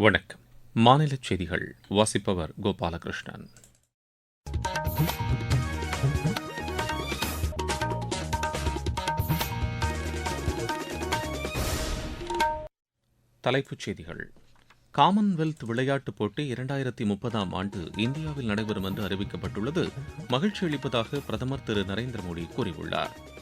வணக்கம். மாநில செய்திகள். வாசிப்பவர் கோபாலகிருஷ்ணன். தலைப்புச் செய்திகள். காமன்வெல்த் விளையாட்டுப் போட்டி இரண்டாயிரத்தி முப்பதாம் ஆண்டு இந்தியாவில் நடைபெறும் என்று அறிவிக்கப்பட்டுள்ளது. மகிழ்ச்சி அளிப்பதாக பிரதமர் திரு நரேந்திர மோடி கூறியுள்ளார்.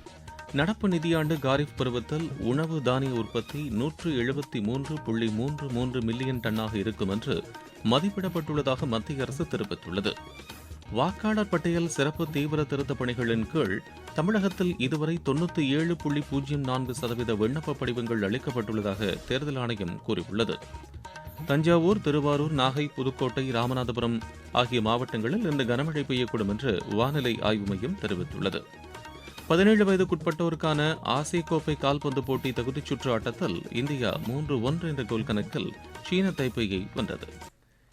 நடப்பு நிதியாண்டு காரிஃப் பருவத்தில் உணவு தானிய உற்பத்தி நூற்று எழுபத்தி மூன்று புள்ளி மூன்று மூன்று மில்லியன் டன்னாக இருக்கும் என்று மதிப்பிடப்பட்டுள்ளதாக மத்திய அரசு தெரிவித்துள்ளது. வாக்காளர் பட்டியல் சிறப்பு தீவிர திருத்தப் பணிகளின் கீழ் தமிழகத்தில் இதுவரை தொண்ணூற்றி ஏழு புள்ளி பூஜ்ஜியம் நான்கு சதவீத விண்ணப்ப படிவங்கள் அளிக்கப்பட்டுள்ளதாக தேர்தல் ஆணையம் கூறியுள்ளது. தஞ்சாவூர் திருவாரூர் நாகை புதுக்கோட்டை ராமநாதபுரம் ஆகிய மாவட்டங்களில் இன்று கனமழை பெய்யக்கூடும் என்று வானிலை ஆய்வு மையம் தெரிவித்துள்ளது. பதினேழு வயதுக்குட்பட்டோருக்கான ஆசிய கோப்பை கால்பந்து போட்டி தகுதிச் சுற்று ஆட்டத்தில் இந்தியா மூன்று ஒன்று என்ற கோல் கணக்கில் சீன தைப்பையை வென்றது.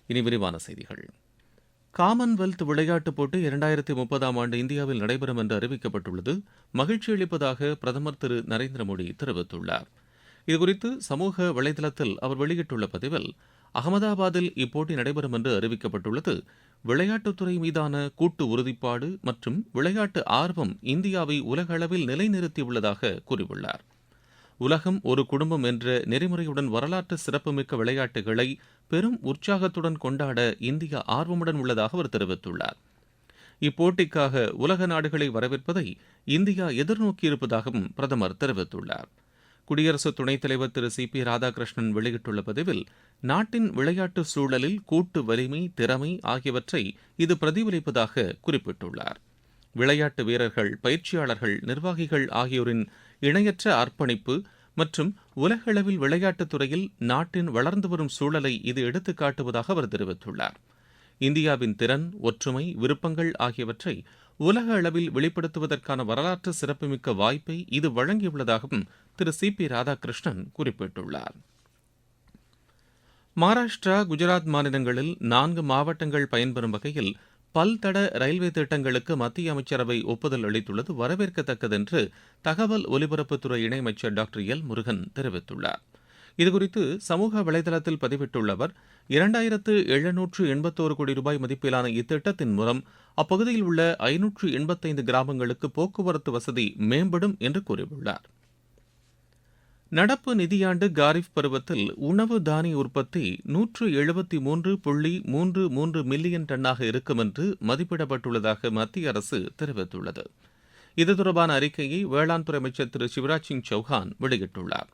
இனி விரிவான செய்திகள். காமன்வெல்த் விளையாட்டுப் போட்டி இரண்டாயிரத்தி முப்பதாம் ஆண்டு இந்தியாவில் நடைபெறும் என்று அறிவிக்கப்பட்டுள்ளது. மகிழ்ச்சி அளிப்பதாக பிரதமர் திரு நரேந்திர மோடி தெரிவித்துள்ளார். இதுகுறித்து சமூக வலைதளத்தில் அவர் வெளியிட்டுள்ள பதிவில் அகமதாபாத்தில் இப்போட்டி நடைபெறும் என்று அறிவிக்கப்பட்டுள்ளது. விளையாட்டுத்துறை மீதான கூட்டு உறுதிப்பாடு மற்றும் விளையாட்டு ஆர்வம் இந்தியாவை உலக அளவில் நிலைநிறுத்தியுள்ளதாக கூறியுள்ளார். உலகம் ஒரு குடும்பம் என்ற நெறிமுறையுடன் வரலாற்று சிறப்புமிக்க விளையாட்டுகளை பெரும் உற்சாகத்துடன் கொண்டாட இந்தியா ஆர்வமுடன் உள்ளதாக அவர் தெரிவித்துள்ளார். இப்போட்டிக்காக உலக நாடுகளை வரவேற்பதை இந்தியா எதிர்நோக்கியிருப்பதாகவும் பிரதமர் தெரிவித்துள்ளார். குடியரசு துணைத் தலைவர் திரு சி. பி. ராதாகிருஷ்ணன் வெளியிட்டுள்ள பதிவில் நாட்டின் விளையாட்டு சூழலில் கூட்டு வலிமை திறமை ஆகியவற்றை இது பிரதிபலிப்பதாக குறிப்பிட்டுள்ளார். விளையாட்டு வீரர்கள் பயிற்சியாளர்கள் நிர்வாகிகள் ஆகியோரின் இணையற்ற அர்ப்பணிப்பு மற்றும் உலகளவில் விளையாட்டுத் துறையில் நாட்டின் வளர்ந்து வரும் சூழலை இது எடுத்துக்காட்டுவதாக அவர் தெரிவித்துள்ளார். இந்தியாவின் திறன் ஒற்றுமை விருப்பங்கள் ஆகியவற்றை உலக அளவில் வெளிப்படுத்துவதற்கான வரலாற்று சிறப்புமிக்க வாய்ப்பை இது வழங்கியுள்ளதாகவும் திரு சி பி ராதாகிருஷ்ணன் குறிப்பிட்டுள்ளார். மகாராஷ்டிரா குஜராத் மாநிலங்களில் நான்கு மாவட்டங்கள் பயன்பெறும் வகையில் பல்தட ரயில்வே திட்டங்களுக்கு மத்திய அமைச்சரவை ஒப்புதல் அளித்துள்ளது. வரவேற்கத்தக்கது என்று தகவல் ஒலிபரப்புத்துறை இணையமைச்சர் டாக்டர் எல் முருகன் தெரிவித்துள்ளார். இதுகுறித்து சமூக வலைதளத்தில் பதிவிட்டுள்ள அவர் இரண்டாயிரத்து எழுநூற்று எண்பத்தோரு கோடி ரூபாய் மதிப்பிலான இத்திட்டத்தின் மூலம் அப்பகுதியில் உள்ள ஐநூற்று எண்பத்தைந்து கிராமங்களுக்கு போக்குவரத்து வசதி மேம்படும் என்று கூறியுள்ளார். நடப்பு நிதியாண்டு காரிஃப் பருவத்தில் உணவு தானிய உற்பத்தி நூற்று எழுபத்தி மூன்று புள்ளி மூன்று மூன்று மில்லியன் டன்னாக இருக்கும் என்று மதிப்பிடப்பட்டுள்ளதாக மத்திய அரசு தெரிவித்துள்ளது. இது தொடர்பான அறிக்கையை வேளாண் துறை அமைச்சர் திரு சிவராஜ் சிங் சௌஹான் வெளியிட்டுள்ளார்.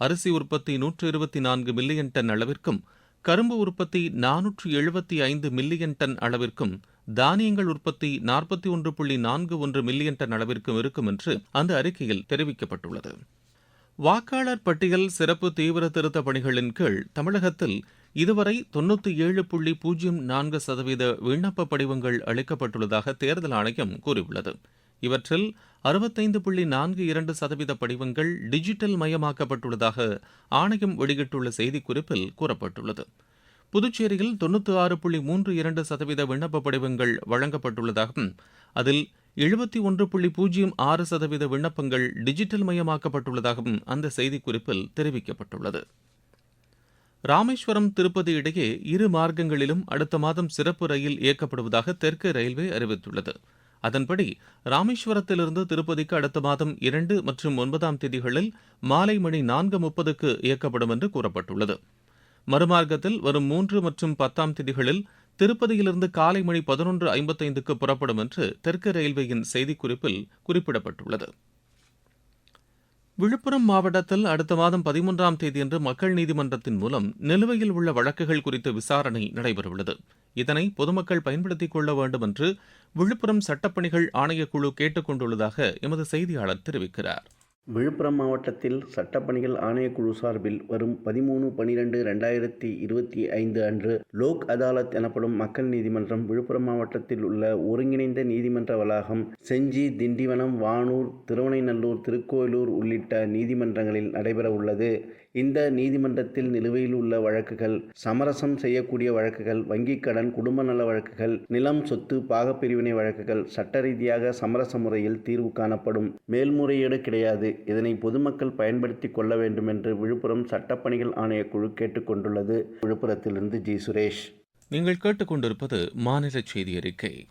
அரிசி உற்பத்தி நூற்று இருபத்தி நான்கு மில்லியன் டன் அளவிற்கும் கரும்பு உற்பத்தி நானூற்று எழுபத்தி ஐந்து மில்லியன் டன் அளவிற்கும் தானியங்கள் உற்பத்தி நாற்பத்தி ஒன்று புள்ளி நான்கு ஒன்று மில்லியன் டன் அளவிற்கும் இருக்கும் என்று அந்த அறிக்கையில் தெரிவிக்கப்பட்டுள்ளது. வாக்காளர் பட்டியல் சிறப்பு தீவிர திருத்த பணிகளின் கீழ் தமிழகத்தில் இதுவரை தொன்னூற்றி ஏழு புள்ளி பூஜ்ஜியம் நான்கு சதவீத விண்ணப்ப படிவங்கள் அளிக்கப்பட்டுள்ளதாக தேர்தல் ஆணையம் கூறியுள்ளது. இவற்றில் அறுபத்தைந்து புள்ளி நான்கு இரண்டு சதவீத படிவங்கள் டிஜிட்டல் மயமாக்கப்பட்டுள்ளதாக ஆணையம் வெளியிட்டுள்ள செய்திக்குறிப்பில் கூறப்பட்டுள்ளது. புதுச்சேரியில் தொன்னூற்றி ஆறு புள்ளி மூன்று இரண்டு சதவீத விண்ணப்ப படிவங்கள் வழங்கப்பட்டுள்ளதாகவும் அதில் எழுபத்தி ஒன்று புள்ளி பூஜ்ஜியம் ஆறு சதவீத விண்ணப்பங்கள் டிஜிட்டல் மயமாக்கப்பட்டுள்ளதாகவும் அந்த செய்திக்குறிப்பில் தெரிவிக்கப்பட்டுள்ளது. ராமேஸ்வரம் திருப்பதி இடையே இரு மார்க்கங்களிலும் அடுத்த மாதம் சிறப்பு ரயில் இயக்கப்படுவதாக தெற்கு ரயில்வே அறிவித்துள்ளது. அதன்படி ராமேஸ்வரத்திலிருந்து திருப்பதிக்கு அடுத்த மாதம் இரண்டு மற்றும் ஒன்பதாம் தேதிகளில் மாலை மணி நான்கு முப்பதுக்கு இயக்கப்படும் என்று கூறப்பட்டுள்ளது. மறுமார்க்கத்தில் வரும் மூன்று மற்றும் பத்தாம் தேதிகளில் திருப்பதியிலிருந்து காலை மணி பதினொன்று ஐம்பத்தைந்துக்கு புறப்படும் என்று தெற்கு ரயில்வேயின் செய்திக்குறிப்பில் குறிப்பிடப்பட்டுள்ளது. விழுப்புரம் மாவட்டத்தில் அடுத்த மாதம் பதிமூன்றாம் தேதியன்று மக்கள் நீதிமன்றத்தின் மூலம் நிலுவையில் உள்ள வழக்குகள் குறித்த விசாரணை நடைபெறவுள்ளது. இதனை பொதுமக்கள் பயன்படுத்திக் கொள்ள வேண்டும் என்று விழுப்புரம் சட்டப்பணிகள் ஆணையக்குழு கேட்டுக் கொண்டுள்ளதாக எமது செய்தியாளர் தெரிவிக்கிறார். விழுப்புரம் மாவட்டத்தில் சட்டப்பணிகள் ஆணையக்குழு சார்பில் வரும் பதிமூணு பனிரெண்டு ரெண்டாயிரத்தி இருபத்தி ஐந்து அன்று லோக் அதாலத் எனப்படும் மக்கள் நீதிமன்றம் விழுப்புரம் மாவட்டத்தில் உள்ள ஒருங்கிணைந்த நீதிமன்ற வளாகம் செஞ்சி திண்டிவனம் வானூர் திருவனைநல்லூர் திருக்கோயிலூர் உள்ளிட்ட நீதிமன்றங்களில் நடைபெற உள்ளது இந்த நீதிமன்றத்தில் நிலுவையில் உள்ள வழக்குகள் சமரசம் செய்யக்கூடிய வழக்குகள் வங்கிக் கடன் குடும்ப நல வழக்குகள் நிலம் சொத்து பாகப்பிரிவினை வழக்குகள் சட்ட ரீதியாக சமரச முறையில் தீர்வு காணப்படும். மேல்முறையீடு கிடையாது. இதனை பொதுமக்கள் பயன்படுத்தி கொள்ள வேண்டும் என்று விழுப்புரம் சட்டப்பணிகள் ஆணையக்குழு கேட்டுக்கொண்டுள்ளது. விழுப்புரத்திலிருந்து ஜி. சுரேஷ். நீங்கள் கேட்டுக்கொண்டிருப்பது மாநில செய்தி அறிக்கை.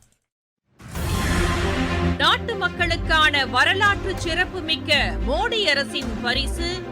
நாட்டு மக்களுக்கான வரலாற்று சிறப்புமிக்க மோடி அரசின் பரிசு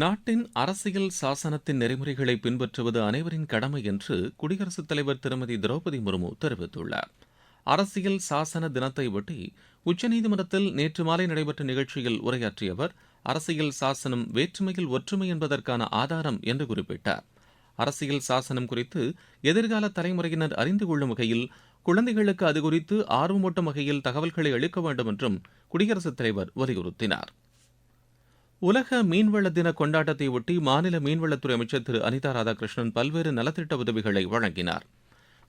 நாட்டின் அரசியல் சாசனத்தின் நெறிமுறைகளை பின்பற்றுவது அனைவரின் கடமை என்று குடியரசுத் தலைவர் திருமதி திரௌபதி முர்மு தெரிவித்துள்ளார். அரசியல் சாசன தினத்தை ஒட்டி உச்சநீதிமன்றத்தில் நேற்று மாலை நடைபெற்ற நிகழ்ச்சியில் உரையாற்றிய அவர் அரசியல் சாசனம் வேற்றுமையில் ஒற்றுமை என்பதற்கான ஆதாரம் என்று குறிப்பிட்டார். அரசியல் சாசனம் குறித்து எதிர்கால தலைமுறையினர் அறிந்து கொள்ளும் வகையில் குழந்தைகளுக்கு அது குறித்து ஆர்வமூட்டும் வகையில் தகவல்களை அளிக்க வேண்டும் என்றும் குடியரசுத் தலைவர் வலியுறுத்தினார். உலக மீன்வள தின கொண்டாட்டத்தை ஒட்டி மாநில மீன்வளத்துறை அமைச்சர் திரு. அனிதா ராதாகிருஷ்ணன் பல்வேறு நலத்திட்ட உதவிகளை வழங்கினார்.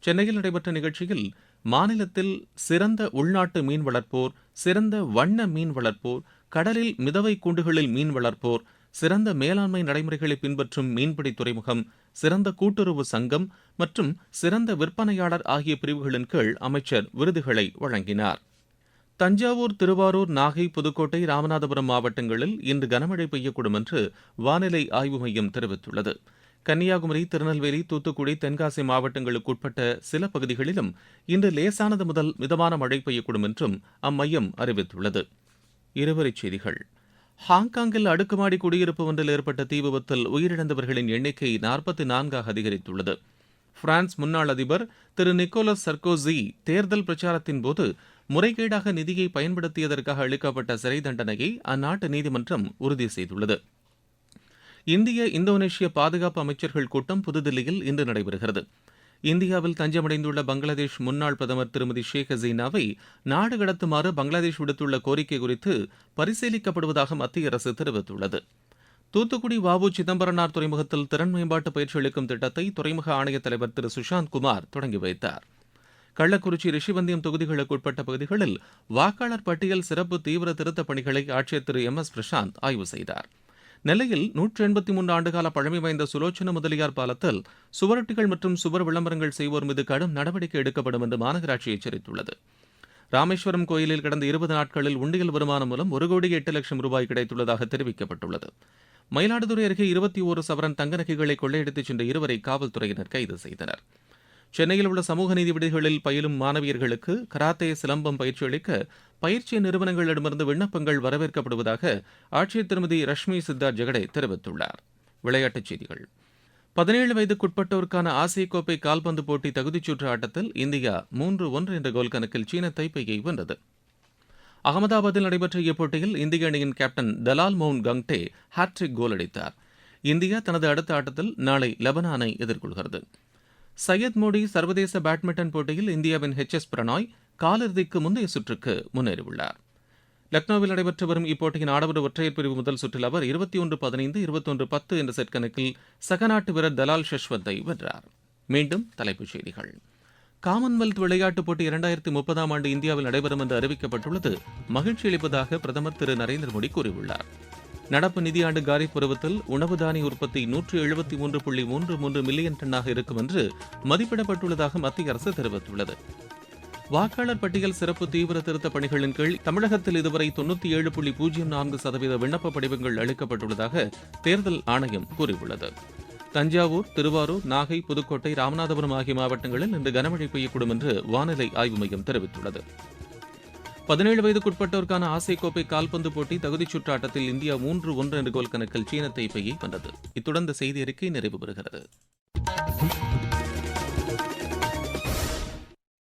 சென்னையில் நடைபெற்ற நிகழ்ச்சியில் மாநிலத்தில் சிறந்த உள்நாட்டு மீன் வளர்ப்போர் சிறந்த வண்ண மீன் வளர்ப்போர் கடலில் மிதவை கூண்டுகளில் மீன் வளர்ப்போர் சிறந்த மேலாண்மை நடைமுறைகளை பின்பற்றும் மீன்பிடி துறைமுகம் சிறந்த கூட்டுறவு சங்கம் மற்றும் சிறந்த விற்பனையாளர் ஆகிய பிரிவுகளின் கீழ் அமைச்சர் விருதுகளை வழங்கினார். தஞ்சாவூர் திருவாரூர் நாகை புதுக்கோட்டை ராமநாதபுரம் மாவட்டங்களில் இன்று கனமழை பெய்யக்கூடும் என்று வானிலை ஆய்வு மையம் தெரிவித்துள்ளது. கன்னியாகுமரி திருநெல்வேலி தூத்துக்குடி தென்காசி மாவட்டங்களுக்கு உட்பட்ட சில பகுதிகளிலும் இன்று லேசானது முதல் மிதமான மழை பெய்யக்கூடும் என்றும் அம்மையம் அறிவித்துள்ளது. இருவரிச் செய்திகள். ஹாங்காங்கில் அடுக்குமாடி குடியிருப்பு ஒன்றில் ஏற்பட்ட தீ விபத்தில் உயிரிழந்தவர்களின் எண்ணிக்கை நாற்பத்தி நான்காக அதிகரித்துள்ளது. பிரான்ஸ் முன்னாள் அதிபர் திரு நிக்கோலஸ் சர்கோசி தேர்தல் பிரச்சாரத்தின் போது முறைகேடாக நிதியை பயன்படுத்தியதற்காக அளிக்கப்பட்ட சிறை தண்டனையை அந்நாட்டு நீதிமன்றம் உறுதி செய்துள்ளது. இந்திய இந்தோனேஷிய பாதுகாப்பு அமைச்சர்கள் கூட்டம் புதுதில்லியில் இன்று நடைபெறுகிறது. இந்தியாவில் தஞ்சமடைந்துள்ள பங்களாதேஷ் முன்னாள் பிரதமர் திருமதி ஷேக் ஹசீனாவை நாடு கடத்துமாறு பங்களாதேஷ் விடுத்துள்ள கோரிக்கை குறித்து பரிசீலிக்கப்படுவதாக மத்திய அரசு தெரிவித்துள்ளது. தூத்துக்குடி வாவு சிதம்பரனார் துறைமுகத்தில் திறன் மேம்பாட்டு பயிற்சி அளிக்கும் திட்டத்தை துறைமுக ஆணைய தலைவர் திரு சுஷாந்த் குமார் தொடங்கி வைத்தார். கள்ளக்குறிச்சி ரிஷிவந்தியம் தொகுதிகளுக்கு உட்பட்ட பகுதிகளில் வாக்காளர் பட்டியல் சிறப்பு தீவிர திருத்தப் பணிகளை ஆட்சியர் திரு எம் எஸ் பிரசாந்த் ஆய்வு செய்தார். நெல்லையில் நூற்றி எண்பத்தி மூன்று ஆண்டுகால பழமை வாய்ந்த சுலோச்சன முதலியார் பாலத்தில் சுவரொட்டிகள் மற்றும் சுவர் விளம்பரங்கள் செய்வோர் மீது கடும் நடவடிக்கை எடுக்கப்படும் என்று மாநகராட்சி எச்சரித்துள்ளது. ராமேஸ்வரம் கோயிலில் கடந்த இருபது நாட்களில் உண்டியல் வருமானம் மூலம் ஒரு கோடி எட்டு லட்சம் ரூபாய் கிடைத்துள்ளதாக தெரிவிக்கப்பட்டுள்ளது. மயிலாடுதுறை அருகே இருபத்தி ஒரு சவரன் தங்க நகைகளை கொள்ளையடித்துச் சென்ற இருவரை காவல்துறையினர் கைது செய்தனர். சென்னையில் உள்ள சமூக நீதி விடுதிகளில் பயிலும் மாணவியர்களுக்கு கராத்தே சிலம்பம் பயிற்சி அளிக்க பயிற்சி நிறுவனங்களிடமிருந்து விண்ணப்பங்கள் வரவேற்கப்படுவதாக ஆட்சியர் திருமதி ரஷ்மி சித்தார் ஜெகடே தெரிவித்துள்ளார். விளையாட்டுச் செய்திகள். பதினேழு வயதுக்குட்பட்டோருக்கான ஆசிய கோப்பை கால்பந்து போட்டி தகுதிச் சுற்று ஆட்டத்தில் இந்தியா மூன்று ஒன்று என்ற கோல் கணக்கில் சீன தைப்பையை வென்றது. அகமதாபாத்தில் நடைபெற்ற இப்போட்டியில் இந்திய அணியின் captain Dalal Moun கங்டே hat trick goal அடித்தார். இந்தியா தனது அடுத்த ஆட்டத்தில் நாளை லெபனானை எதிர்கொள்கிறது. சையத் மோடி சர்வதேச பேட்மிண்டன் போட்டியில் இந்தியாவின் ஹெச் எஸ் பிரணாய் காலிறுதிக்கு முந்தைய சுற்றுக்கு முன்னேறியுள்ளார். லக்னோவில் நடைபெற்று வரும் இப்போட்டியின் ஆடவர் ஒற்றையர் பிரிவு முதல் சுற்றில் அவர் இருபத்தி ஒன்று பதினைந்து இருபத்தொன்று பத்து என்ற செட் கணக்கில் சகநாட்டு வீரர் தலால் ஷஷ்வத்தை வென்றார். மீண்டும் தலைப்புச் செய்திகள். காமன்வெல்த் விளையாட்டுப் போட்டி இரண்டாயிரத்தி முப்பதாம் ஆண்டு இந்தியாவில் நடைபெறும் என்று அறிவிக்கப்பட்டுள்ளது. மகிழ்ச்சி அளிப்பதாக பிரதமர் திரு நரேந்திர மோடி கூறியுள்ளார். நடப்பு நிதியாண்டு காரிப் பருவத்தில் உணவு தானிய உற்பத்தி நூற்று எழுபத்தி மூன்று புள்ளி மூன்று மூன்று மில்லியன் டன்னாக இருக்கும் என்று மதிப்பிடப்பட்டுள்ளதாக மத்திய அரசு தெரிவித்துள்ளது. வாக்காளர் பட்டியல் சிறப்பு தீவிர திருத்த பணிகளின் கீழ் தமிழகத்தில் இதுவரை தொண்ணூற்றி ஏழு புள்ளி பூஜ்ஜியம் நான்கு சதவீத விண்ணப்ப படிவங்கள் அளிக்கப்பட்டுள்ளதாக தேர்தல் ஆணையம் கூறியுள்ளது. தஞ்சாவூர் திருவாரூர் நாகை புதுக்கோட்டை ராமநாதபுரம் ஆகிய மாவட்டங்களில் இன்று கனமழை பெய்யக்கூடும் என்று வானிலை ஆய்வு மையம் தெரிவித்துள்ளது. பதினேழு வயதுக்குட்பட்டோருக்கான ஆசிய கோப்பை கால்பந்து போட்டி தகுதிச் சுற்று ஆட்டத்தில் இந்தியா மூன்று ஒன்று என்ற கோல் கணக்கில் சீன தைப்பையை வென்றது. இத்துடன் இந்த செய்தி அறிக்கை நிறைவு பெறுகிறது.